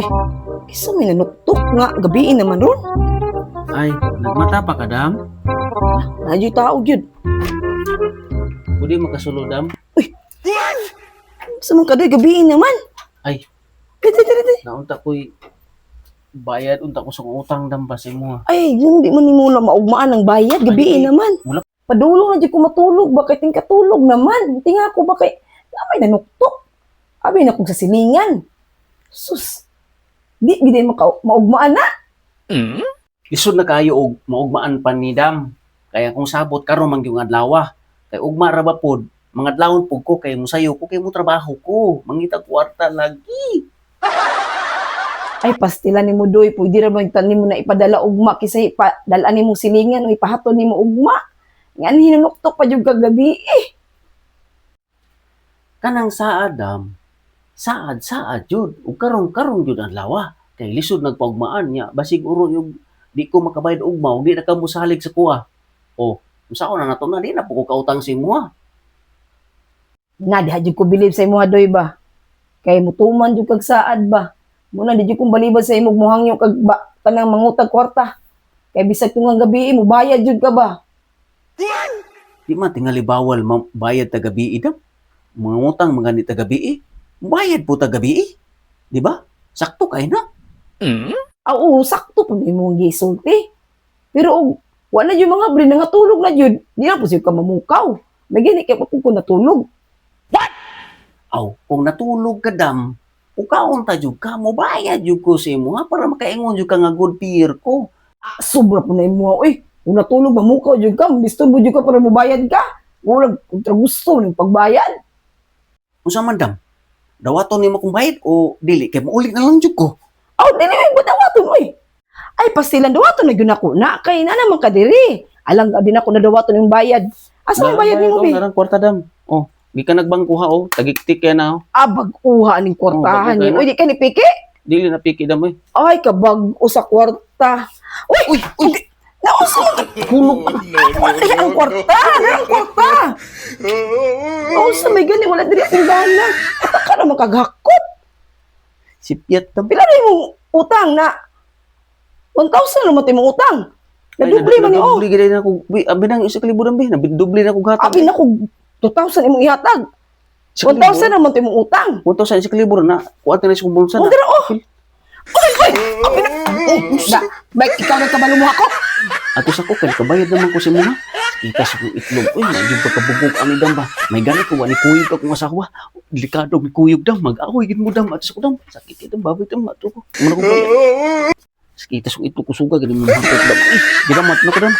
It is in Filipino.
Uy, isa may nanuktok nga gabi naman ron. Ay, nagmata pa ka, dam? Nadyo tao gyud. Pwede makasulo, dam? Sa mga kadoy gabi naman. Ay, Dito, dito, dito. naunta ko'y bayad, unta ko sa utang, dam, ba sa mo. Ay, yung di man ni muna maugmaan ng bayad gabi naman. wala. Padulong na di ko matulog, bakit yung katulog naman? Tinga ko bakit may nanuktok. Abi na kong sa silingan. Sus. Di gid maka maugmaan na. Lisod na kayo og maugmaan pa ni dam. Kaya kung sabot karon man yung adlaw. Kay ugma ra ba pod, mga adlawon pug ko kay musayo ko kay mo trabaho ko. Mangita kwarta lagi. Ay pastilan ni mo doy, pwede ra bang tanim mo na ipadala ugma kisa ipadala ni mo silingan o ipahaton ni mo ugma. Nga ni nanuktok pa jud kagabi eh. Kanang saad dam. Saad saad jud. Ug karon karon jud adlaw. Kay lisod nagpaugmaan niya basig uro yung di ko makabayad ugma ug di na ka musalig sa kuha. O, usaon na nato na di na po ko kautang si mo. Na di hajud ko believe sa imo doy ba. Kay mutuman jud kag saad ba. Muna di jud ko balibad sa imong muhangyo kag ba, kanang mangutag kwarta. Kay bisag tungang gabi mo bayad jud ka ba. Di man tingali bawal bayad ta gabi idam. Mga utang mga ni ta gabi Bayad po ta gabi Di ba? Sakto kay na. Ah, oo, sakto pag imong gisulti. Pero og wala jud mga bre nga tulog na jud. Di na po siya ka mamukaw. Lagi kay pag ko natulog. Aw, kung natulog ka dam, ukaon ta jud ka mo bayad jud ko sa imo ha para makaingon jud ka nga good peer ko. Ah, sobra po na imo. Uy, kung natulog mamukaw jud ka, disturbo jud ka para mobayad ka. Wala kontra gusto ng pagbayad. Unsa man dam? Dawaton nimo kung bayad o dili kay maulit na lang jud ko. Aw, dili mo ba dawaton oy? Ay, pastilan dawaton na gyud ako na kay na naman ka diri. Alang din ako na dawaton yung bayad. Asa ang bayad nimo bi? Narang kwarta dam. Oh, di ka nagbangkuha oh, tagiktik kaya na oh. Ah, bag-uha ning kwartahan Oh, ni. Uy, di ka ni piki? Dili na piki dam eh. Ay, kabag-o sa kwarta. Uy, uy, uy. Nausa mo. Hulog ka. Ay, ang kwarta. Ang kwarta. Nausa may gani. Wala diri ang gana. Ata ka naman kaghakot. Si dam. Pila na yung utang na? 1,000 naman tayo mong utang. Nadubli man oh. Nadubli gid na ko. Bi, abi nang isa kalibo dam bi. Nabidubli na ko gatag. Abi na ko 2,000 imong ihatag. Isa kalibo. 1,000 naman tayo mong utang. 1,000 isa kalibo na. Kuwat na sa kong bulsa na. dira oh. Uy, uy. Abi na. Oh, da. Baik ikaw na kabalo mo ako. Ato sa kay kabayad naman ko si mo ha. Kita sa kong itlog. Uy, nagyong pagkabugok ani dam ba. May ganit ko wani kuyog ka kung asawa. Delikado may kuyog dam. Mag-away gid mo dam. Ato sa ko dam. Sakit ito baboy dam. Ato ko. Muna ko bayad. Kita sa kong itlog ko suga. Ganun mo dam. Uy, ginamat na ko dam.